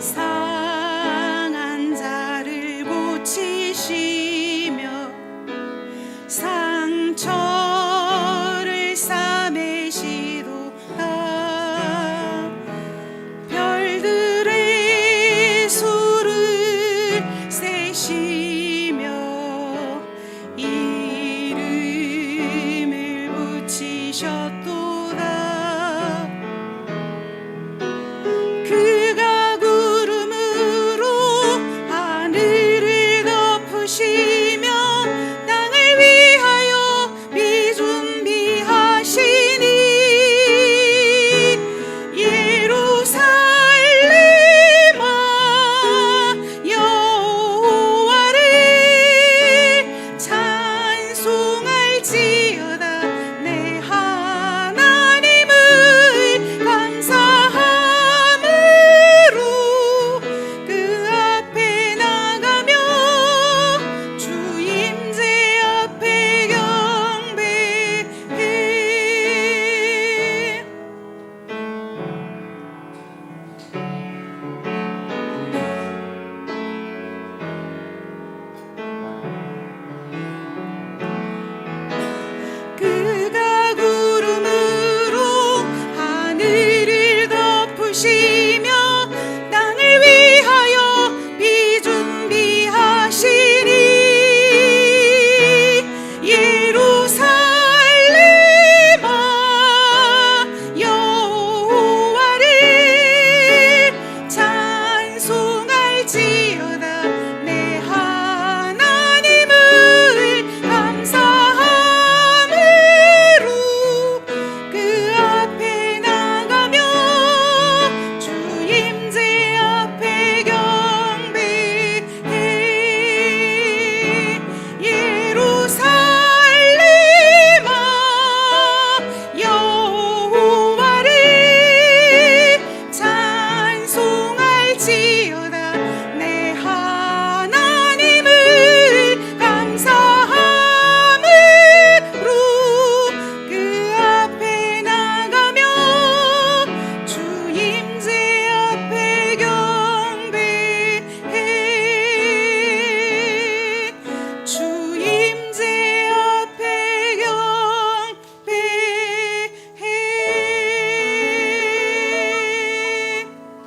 상한 자를 고치시며 상처를 싸매시도다 별들의 수를 세시며 이름을 붙이셨도다. she